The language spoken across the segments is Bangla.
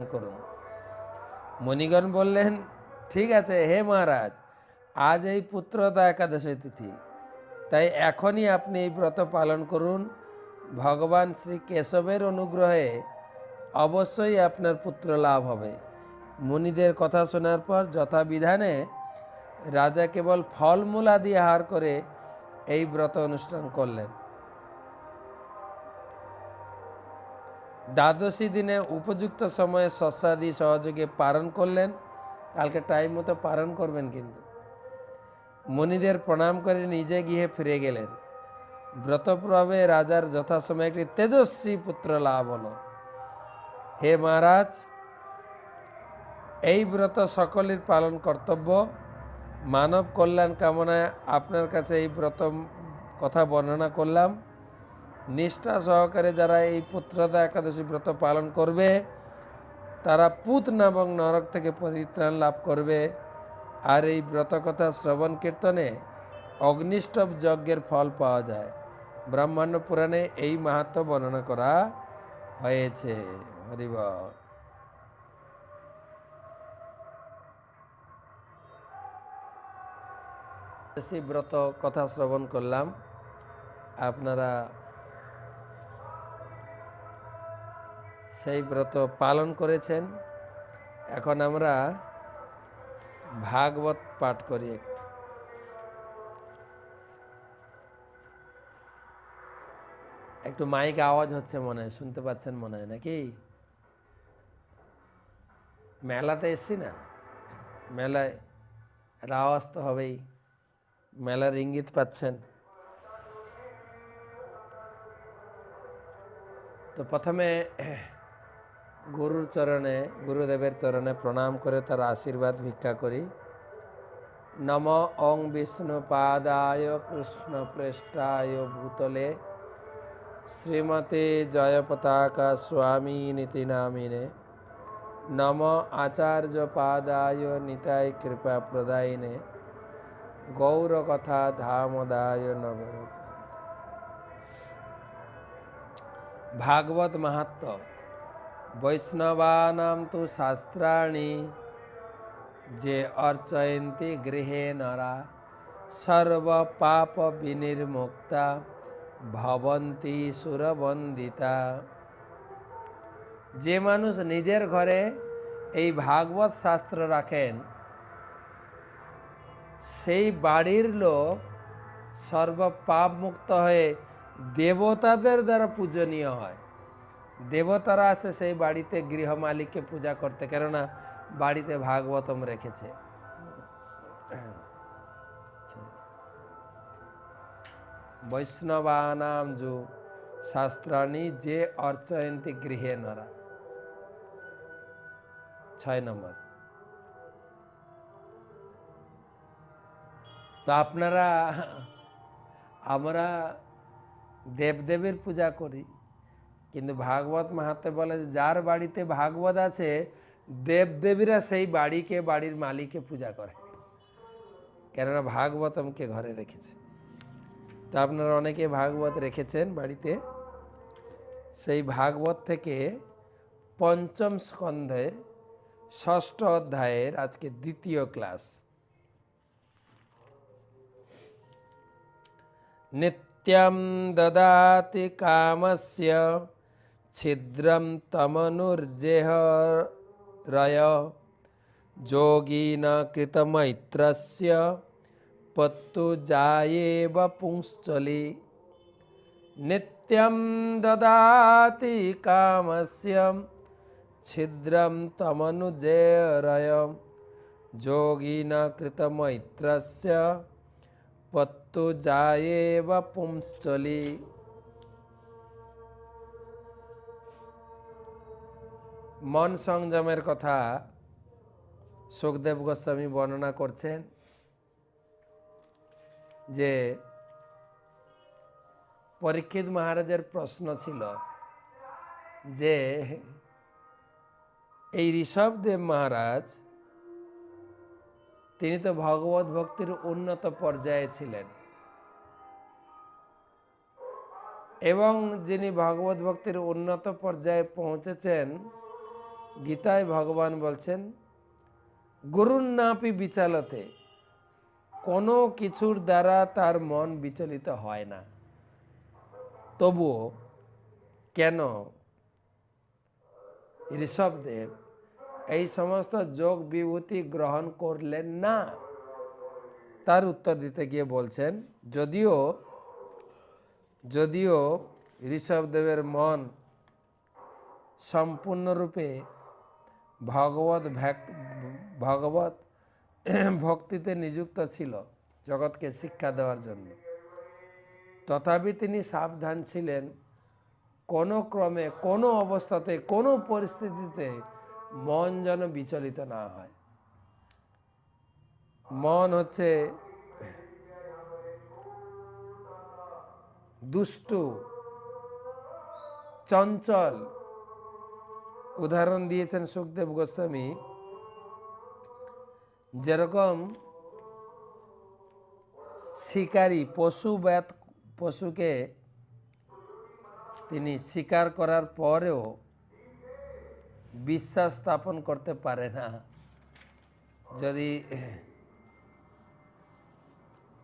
করুন। মণিগণ বললেন, ঠিক আছে, হে মহারাজ, আজ এই পুত্রদা একাদশী তিথি। তাই এখনই আপনি এই ব্রত পালন করুন। ভগবান শ্রী কেশবের অনুগ্রহে অবশ্যই আপনার পুত্র লাভ হবে। মুনিদের কথা শোনার পর যথাবিধানে রাজা কেবল ফলমূল আদি আহার করে এই ব্রত অনুষ্ঠান করলেন। দ্বাদশী দিনে উপযুক্ত সময়ে শস্যাদি সহযোগে পালন করলেন। কালকে টাইম মতো পালন করবেন কিন্তু। মুনিদের প্রণাম করে নিজে গিয়ে ফিরে গেলেন। ব্রতপ্রভাবে রাজার যথাসময়ে একটি তেজস্বী পুত্র লাভ হলো। হে মহারাজ, এই ব্রত সকলের পালন কর্তব্য। মানব কল্যাণ কামনায় আপনার কাছে এই ব্রত কথা বর্ণনা করলাম। নিষ্ঠা সহকারে যারা এই পুত্রদা একাদশী ব্রত পালন করবে, তারা পুত নামক নরক থেকে পরিত্রাণ লাভ করবে। আর এই ব্রত কথা শ্রবণ কীর্তনে অগ্নিষ্টভ যজ্ঞের ফল পাওয়া যায়। ব্রহ্মাণ্ড পুরাণে এই মাহাত্ম বর্ণনা করা হয়েছে। হরিব ব্রত কথা শ্রবণ করলাম। আপনারা সেই ব্রত পালন করেছেন। এখন আমরা ভাগবত পাঠ করি একটু একটু মাইক আওয়াজ হচ্ছে মনে হয়, শুনতে পাচ্ছেন মনে হয় নাকি? মেলাতে এসছি না? মেলায় একটা আওয়াজ তো হবেই। মেলার ইঙ্গিত পাচ্ছেন। তো প্রথমে গুরুর চরণে, গুরুদেবের চরণে প্রণাম করে তার আশীর্বাদ ভিক্ষা করি। নম অং বিষ্ণু পাদায় কৃষ্ণ পৃষ্ঠায় ভূতলে। শ্রীমতে জয় পতাকা স্বামী নীতি নামিনে। নম আচার্য পাদায় নিতাই কৃপা প্রদায়িনে। গৌরকথা ধামদায় নগর। ভাগবত মাহাত্ম। বৈষ্ণবানাম তু শাস্ত্রাণি যে অর্চয়ন্তি গৃহে নরা সর্ব পাপ বিনির্মুক্তা ভবন্তি সুরবন্দিতা যে মানুষ নিজের ঘরে এই ভাগবত শাস্ত্র রাখেন, সেই বাড়ির লোক সর্ব পাপ মুক্ত হয়ে দেবতাদের দ্বারা পূজনীয় হয়। দেবতারা আসে সেই বাড়িতে গৃহ মালিককে পূজা করতে, কেননা বাড়িতে ভাগবতম রেখেছে। বৈষ্ণবানাম যু শাস্ত্রাণী যে অর্চয়ন্তী গৃহে নরা। ছয় নম্বর। তো আপনারা, আমরা দেবদেবীর পূজা করি। কিন্তু ভাগবত মাহাত্মে বলে যার বাড়িতে ভাগবত আছে, দেবদেবীরা সেই বাড়িকে, বাড়ির মালিককে পূজা করে। কেননা ভাগবতমকে ঘরে রেখেছে। তো আপনারা অনেকে ভাগবত রেখেছেন বাড়িতে। সেই ভাগবত থেকে পঞ্চম স্কন্ধে ষষ্ঠ অধ্যায়ের আজকে দ্বিতীয় ক্লাস। নিত্যম দদাতি কামস্য ছিদ্রম তমনুর্জেহ রয়। যোগীন কৃতমৈত্রস্য পত্তু জায়েব পুংশ্চলি নিত্যম দদাতি কামস্য ছিদ্রম তমনুজেরয় যোগীন কৃতমৈত্রস্য পত্তু জায়েব পুংশ্চলি মন সংযমের কথা সুখদেব গোস্বামী বর্ণনা করছেন যে পরীক্ষিত মহারাজের প্রশ্ন ছিল যে এই ঋষভদেব মহারাজ, তিনি তো ভগবত ভক্তির উন্নত পর্যায়ে ছিলেন। এবং যিনি ভগবত ভক্তির উন্নত পর্যায়ে পৌঁছেছেন গীতায় ভগবান বলছেন, গুরুর নাপি বিচালতে, কোনো কিছুর দ্বারা তার মন বিচলিত হয় না। তবুও কেন ঋষভদেব এই সমস্ত যোগ বিভূতি গ্রহণ করলেন না? তার উত্তর দিতে গিয়ে বলছেন, যদিও যদিও ঋষভদেবের মন সম্পূর্ণরূপে ভগবত ভগবত ভক্তিতে নিযুক্ত ছিল জগৎকে শিক্ষা দেওয়ার জন্য। তথাপি তিনি সাবধান ছিলেন। কোনো ক্রমে, কোনো অবস্থাতে, কোনো পরিস্থিতিতে মন যেন বিচলিত না হয়। মন হচ্ছে দুষ্টু, চঞ্চল উদাহরণ দিয়েছেন সুখদেব গোস্বামী। যেরকম শিকারী পশু ব্যাত, পশুকে তিনি শিকার করার পরেও বিশ্বাস স্থাপন করতে পারে না। যদি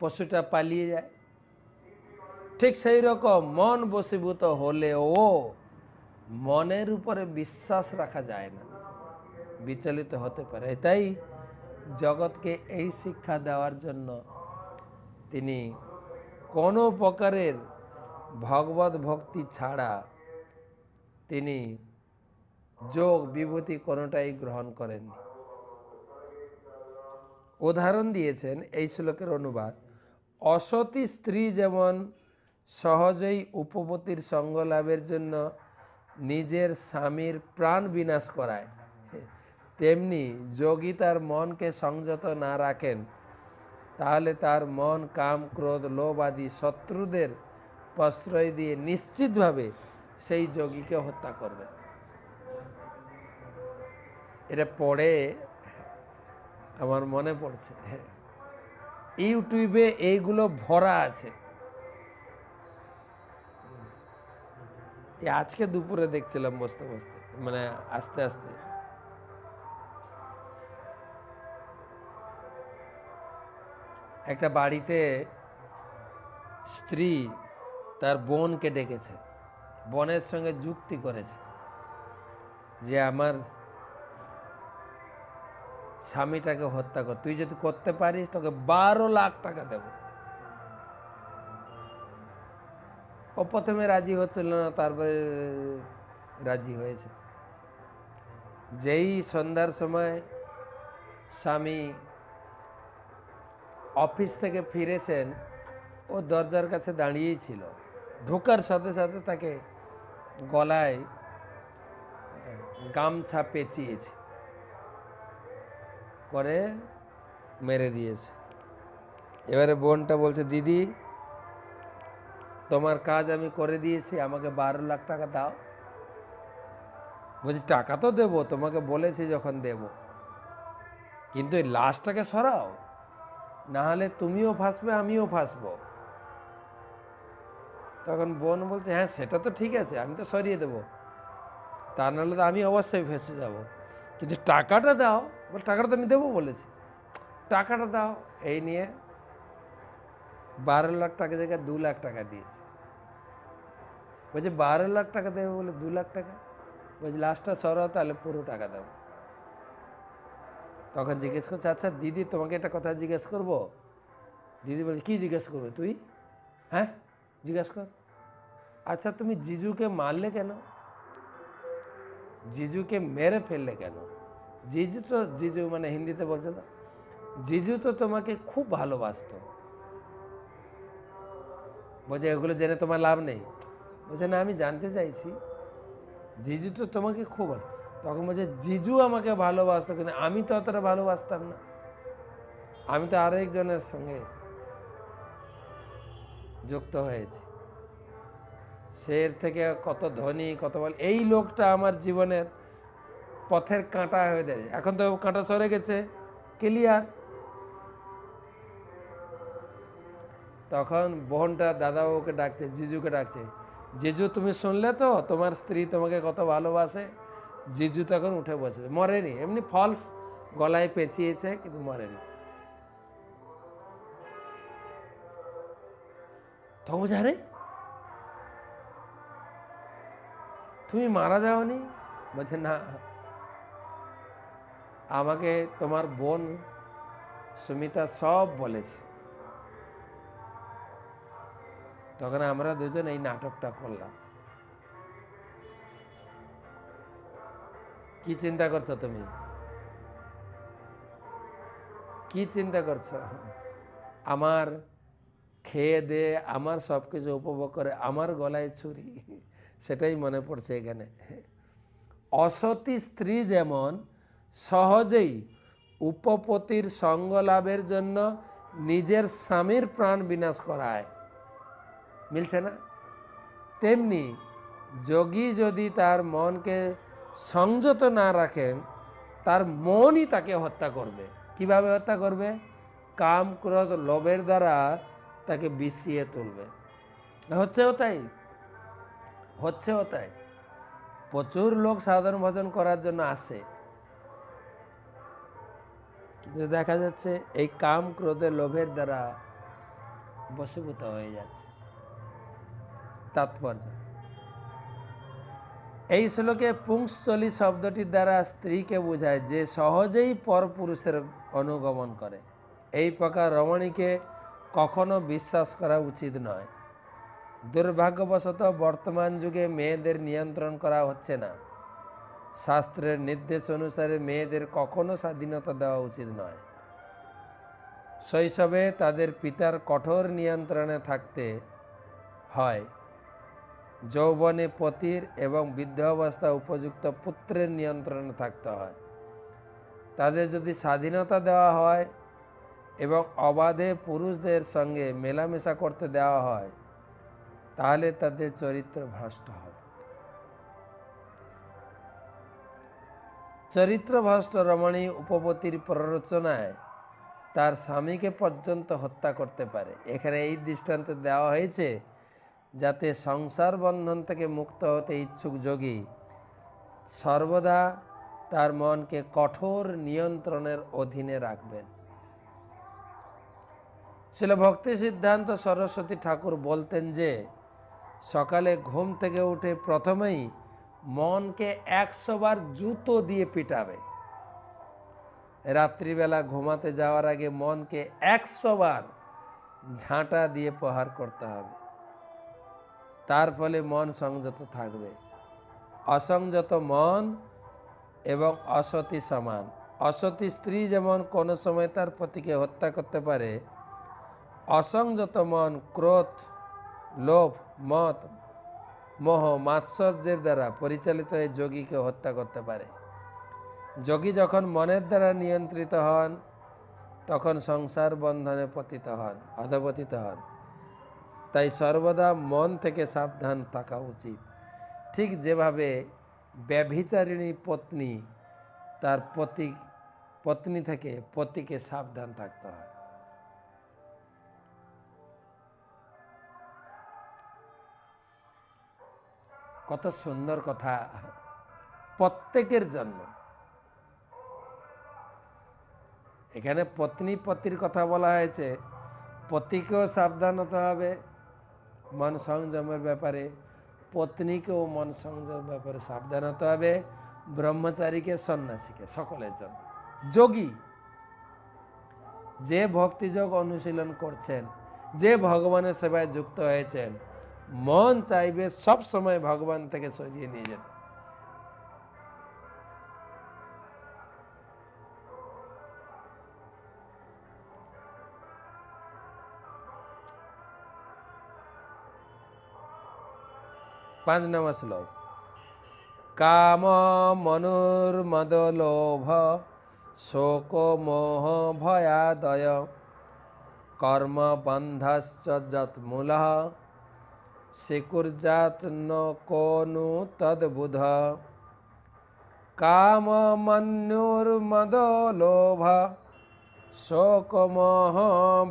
পশুটা পালিয়ে যায়, ঠিক সেই রকম মন বশীভূত হলেও মনের উপরে বিশ্বাস রাখা যায় না। বিচলিত হতে পারে। তাই জগৎকে এই শিক্ষা দেওয়ার জন্য তিনি কোনো প্রকারের ভগবত ভক্তি ছাড়া তিনি যোগ বিভূতি কোনোটাই গ্রহণ করেননি। উদাহরণ দিয়েছেন এই শ্লোকের অনুবাদ, অসতী স্ত্রী যেমন সহজেই উপপতির সঙ্গ লাভের জন্য নিজের স্বামীর প্রাণ বিনাশ করায়। তেমনি যোগী তার মনকে সংযত না রাখেন, তাহলে তার মন, কাম, ক্রোধ, লোভ আদি শত্রুদের প্রশ্রয় দিয়ে নিশ্চিতভাবে সেই যোগীকে হত্যা করবে। এটা পড়ে আমার মনে পড়ছে। ইউটিউবে এইগুলো ভরা আছে। এই আজকে দুপুরে দেখছিলাম বসতে বসতে মানে আস্তে আস্তে। একটা বাড়িতে স্ত্রী তার বোনকে ডেকেছে, বোনের সঙ্গে যুক্তি করেছে যে আমার স্বামীটাকে হত্যা কর, তুই যদি করতে পারিস তোকে বারো লাখ টাকা দেব। ও প্রথমে রাজি হচ্ছিল না, তারপরে রাজি হয়েছে। যেই সন্ধ্যার সময় স্বামী অফিস থেকে ফিরেছেন, ও দরজার কাছে দাঁড়িয়েই ছিল। ঢোকার সাথে সাথে তাকে গলায়, গামছা পেঁচিয়েছে, করে মেরে দিয়েছে। এবারে বোনটা বলছে, দিদি তোমার কাজ আমি করে দিয়েছি, আমাকে বারো লাখ টাকা দাও। বলছি, টাকা তো দেবো, তোমাকে বলেছি যখন দেব। কিন্তু এই লাশটাকে সরাও না হলে তুমিও ফাঁসবে, আমিও ফাঁসবো। তখন বোন বলছে হ্যাঁ সেটা তো ঠিক আছে, আমি তো সরিয়ে দেবো। তা নাহলে তো আমি অবশ্যই ফেঁসে যাব। কিন্তু টাকাটা দাও, বল, টাকাটা তো আমি দেবো বলেছি। টাকাটা দাও, এই নিয়ে বারো লাখ টাকা জায়গায় দু লাখ টাকা দিয়েছে। বলছে বারো লাখ টাকা দেবে বলে, দু লাখ টাকা? বলছি লাস্টটা সরাও তাহলে পুরো টাকা দাও তখন জিজ্ঞেস করছে আচ্ছা দিদি তোমাকে একটা কথা জিজ্ঞেস করব? দিদি বলছে, কি জিজ্ঞেস করবে তুই? হ্যাঁ? জিজ্ঞেস কর। আচ্ছা তুমি জিজুকে মারলে কেন? জিজুকে মেরে ফেললে কেন? জিজু তো, জিজু মানে হিন্দিতে বলছে না, জিজু তো তোমাকে খুব ভালোবাসতো। বলছে এগুলো জেনে তোমার লাভ নেই। বলছে না আমি জানতে চাইছি, জিজু তো তোমাকে খুব ভালো, তখন বলছে, জিজু আমাকে ভালোবাসতো কিন্তু আমি তো অতটা ভালোবাসতাম না। আমি তো আরও একজনের সঙ্গে যুক্ত হয়েছি। সে থেকে কত ধনী, কত বল এই লোকটা আমার জীবনের পথের কাঁটা হয়ে দেয় এখন তো কাঁটা সরে গেছে ক্লিয়ার তখন বোনটা দাদাবাবুকে ডাকছে, জিজুকে ডাকছে জিজু, তুমি শুনলে তো? তোমার স্ত্রী তোমাকে কত ভালোবাসে? জিজু তখন উঠে বসেছে। মরেনি। এমনি ফলস গলায় পেঁচিয়েছে, কিন্তু মরেনি। বলছে আরে! তুমি মারা যাওনি? বলছে, না। আমাকে তোমার বোন সুমিতা সব বলেছে। তখন আমরা দুজন এই নাটকটা করলাম। কি চিন্তা করছ তুমি? কি চিন্তা করছ? আমার খেয়ে দে, আমার সব কিছু উপভোগ করে, আমার গলায় ছুরি, সেটাই মনে পড়ছে এখানে। অসতী স্ত্রী যেমন সহজেই উপপতির সঙ্গ লাভের জন্য নিজের স্বামীর প্রাণ বিনাশ করায়। মিলছে না। তেমনি যোগী যদি তার মনকে সংযত না রাখেন, তার মনই তাকে হত্যা করবে। কীভাবে হত্যা করবে? কাম, ক্রোধ, লোভের দ্বারা তাকে বিষিয়ে তুলবে। হচ্ছেও তাই। হচ্ছেও তাই। প্রচুর লোক সাধারণ ভজন করার জন্য আসে। কিন্তু দেখা যাচ্ছে, এই কাম, ক্রোধে, লোভের দ্বারা বশীভূত হয়ে যাচ্ছে। তাৎপর্য। এই শ্লোকে পুংসলি শব্দটির দ্বারা স্ত্রীকে বোঝায় যে সহজেই পরপুরুষের অনুগমন করে। এই প্রকার রমণীকে কখনো বিশ্বাস করা উচিত নয়। দুর্ভাগ্যবশত বর্তমান যুগে মেয়েদের নিয়ন্ত্রণ করা হচ্ছে না। শাস্ত্রের নির্দেশ অনুসারে মেয়েদের কখনো স্বাধীনতা দেওয়া উচিত নয়। শৈশবে তাদের পিতার কঠোর নিয়ন্ত্রণে থাকতে হয়। যৌবনে পতির এবং বৃদ্ধ অবস্থা উপযুক্ত পুত্রের নিয়ন্ত্রণে থাকতে হয়। তাদের যদি স্বাধীনতা দেওয়া হয় এবং অবাধে পুরুষদের সঙ্গে মেলামেশা করতে দেওয়া হয়, তাহলে তাদের চরিত্র ভ্রষ্ট হবে। চরিত্রভ্রষ্ট রমণী উপপতির প্ররোচনায় তার স্বামীকে পর্যন্ত হত্যা করতে পারে। এখানে এই দৃষ্টান্ত দেওয়া হয়েছে যাতে সংসার বন্ধন থেকে মুক্ত হতে ইচ্ছুক যোগী সর্বদা তার মনকে কঠোর নিয়ন্ত্রণের অধীনে রাখবেন। ছিল ভক্তি সিদ্ধান্ত সরস্বতী ঠাকুর বলতেন যে, সকালে ঘুম থেকে উঠে প্রথমেই মনকে একশোবার জুতো দিয়ে পিটাবে। রাত্রিবেলা ঘুমাতে যাওয়ার আগে মনকে একশোবার ঝাঁটা দিয়ে প্রহার করতে হবে। তার ফলে মন সংযত থাকবে। অসংযত মন এবং অসতী সমান। অসতী স্ত্রী যেমন কোনো সময় তার পতিকে হত্যা করতে পারে, অসংযত মন ক্রোধ, লোভ, মত, মোহ, মাৎসর্যের দ্বারা পরিচালিত হয়ে যোগীকে হত্যা করতে পারে। যোগী যখন মনের দ্বারা নিয়ন্ত্রিত হন, তখন সংসার বন্ধনে পতিত হন, অধপতিত হন। তাই সর্বদা মন থেকে সাবধান থাকা উচিত। ঠিক যেভাবে ব্যভিচারিণী পত্নী তার পতি, পত্নী থেকে পতিকে সাবধান থাকতে হয়। কত সুন্দর কথা। প্রত্যেকের জন্য। এখানে পত্নী পতির কথা বলা হয়েছে, পতিকেও সাবধান হতে হবে মন সংযমের ব্যাপারে পত্নীকেও মন সংযমের ব্যাপারে সাবধান হতে হবে। ব্রহ্মচারীকে সন্ন্যাসীকে, সকলের জন্য। যোগী, যে ভক্তিযোগ অনুশীলন করছেন, যে ভগবানের সেবায় যুক্ত হয়েছেন, মন চাইবে সব সময় ভগবান থেকে সরিয়ে নিয়ে যেতে। পাঁচ নম্বর শ্লোক। কাম মনুর্মদ লোভ, শোক মোহ ভয়াদয়, কর্ম বন্ধশ্চ যৎমূল শিকুর্জাত ন কোনু তদ্বুধ। কাম মন্যুর্মদ লোভ, শোক মোহ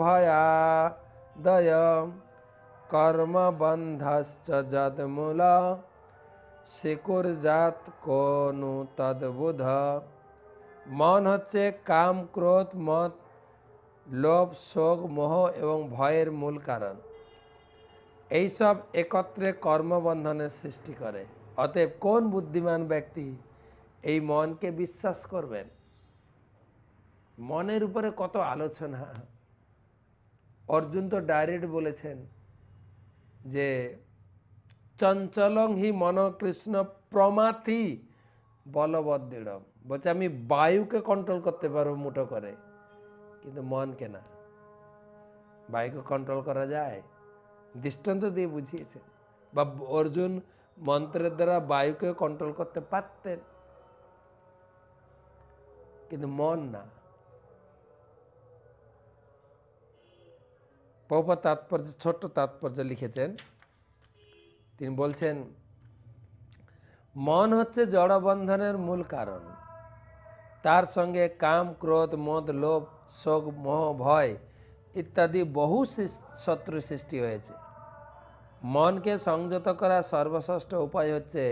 ভয়াদয় কর্মবন্ধশ্চ যদ্মূল শেকর জাত কোনু তদ্বুধ মন হচ্ছে কাম, ক্রোধ মত লোভ, শোক, মোহ এবং ভয়ের মূল কারণ। এইসব একত্রে কর্মবন্ধনের সৃষ্টি করে। অতএব কোন বুদ্ধিমান ব্যক্তি এই মনকে বিশ্বাস করবেন? মনের উপরে কত আলোচনা। অর্জুন তো ডাইরেক্ট বলেছেন যে চঞ্চলং হি মন কৃষ্ণ প্রমাথি বলবৎ দৃঢ়। বলছে, আমি বায়ুকে কন্ট্রোল করতে পারব মুঠো করে, কিন্তু মনকে না। বায়ুকে কন্ট্রোল করা যায়? দৃষ্টান্ত দিয়ে বুঝিয়েছে। বা অর্জুন মন্ত্রের দ্বারা বায়ুকে কন্ট্রোল করতে পারতেন, কিন্তু মন না। পৌপা তাৎপর্য, ছোট্ট তাৎপর্য লিখেছেন। তিনি বলছেন, মন হচ্ছে জড়বন্ধনের মূল কারণ। তার সঙ্গে কাম, ক্রোধ, মদ, লোভ, শোক, মোহ, ভয় ইত্যাদি বহু শত্রু সৃষ্টি হয়েছে। মনকে সংযত করার সর্বশ্রেষ্ঠ উপায় হচ্ছে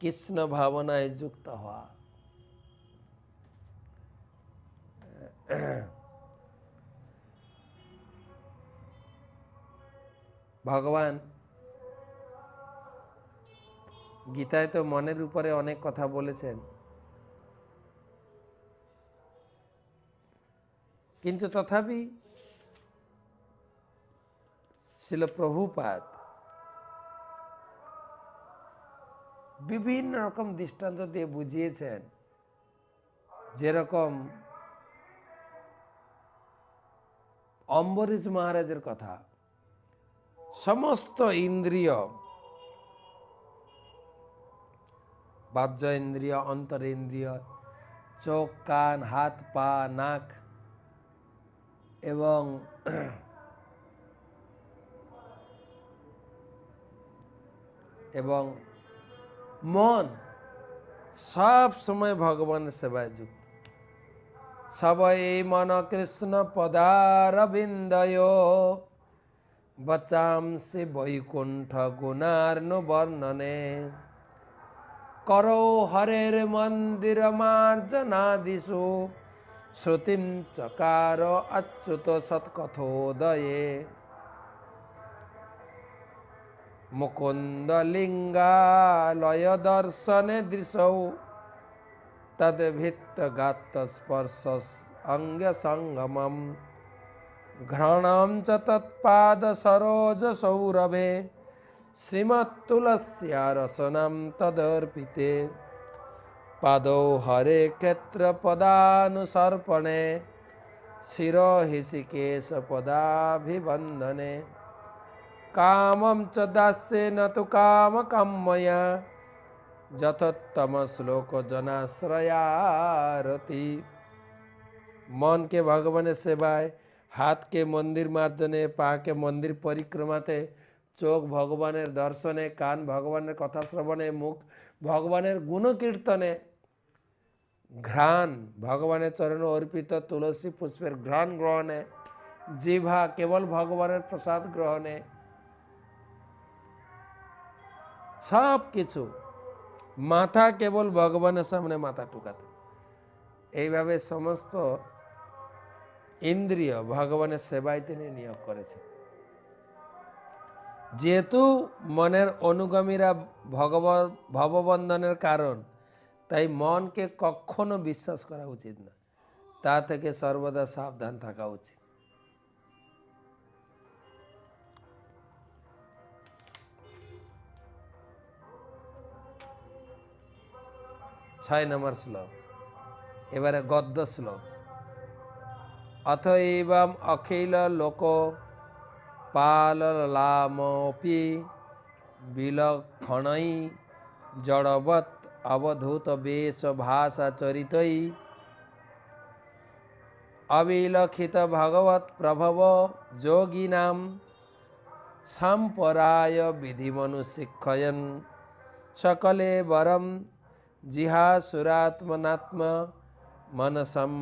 কৃষ্ণ ভাবনায় যুক্ত হওয়া। ভগবান, গীতায় তো মনের উপরে অনেক কথা বলেছেন। কিন্তু তথাপি ছিল প্রভুপাত বিভিন্ন রকম দৃষ্টান্ত দিয়ে বুঝিয়েছেন যেরকম অম্বরীশ মহারাজের কথা। সমস্ত ইন্দ্রিয় বাহ্য ইন্দ্রিয় অন্তরেন্দ্রিয়, চোখ, কান, হাত, পা, নাক এবং এবং মন, সব সময় ভগবানের সেবায় যুক্ত। সবাই মন কৃষ্ণ পদারবিন্দয়। বচাংসি বৈকুণ্ঠ গুণার্ণ বর্ণনে করো হরের মন্দির মার্জনাদিষু শ্রুতিম চকার অচ্যুত সৎকথোদয়ে মুকুন্দ লিঙ্গালয় দর্শনে দৃশৌ তদ্ভিত্ত গাত্ত घृणं च सरोज सौरभे रसनं तदर्पिते। पाद हरे क्षेत्रपदानुसर्पणे। शिरोहिषिकेशपदाभिवन्दने कामम च दास्येन तु कामकं मया जथोत्तमश्लोकजनाश्रयारति। मन के भगवान सेवाए হাতকে মন্দির মার্জনে, পাকে মন্দির পরিক্রমাতে, চোখ ভগবানের দর্শনে, কান ভগবানের কথা শ্রবণে, মুখ ভগবানের গুণকীর্তনে ঘ্রাণ ভগবানের চরণ অর্পিত তুলসী পুষ্পের ঘ্রাণ গ্রহণে জিভা কেবল ভগবানের প্রসাদ গ্রহণে সব কিছু মাথা কেবল ভগবানের সামনে মাথা টুকাতে এইভাবে সমস্ত ইন্দ্রিয়, ভগবানের সেবায় তিনি নিয়োগ করেছেন। যেহেতু মনের অনুগামীরা ভগব, ভববন্ধনের কারণ, তাই মনকে কখনো বিশ্বাস করা উচিত না। তা থেকে সর্বদা সাবধান থাকা উচিত। ছয় নম্বর শ্লোক। এবারে গদ্য শ্লোক। अथ अथैवम् अखिललोको पाललामपि विलक्षणै जडवत् अवधूतवेशभाषाचरितै जोगिनां सम्पराय विधिमनुशिक्षयन् सकले वरं जिहासुरात्मनात्म मनसं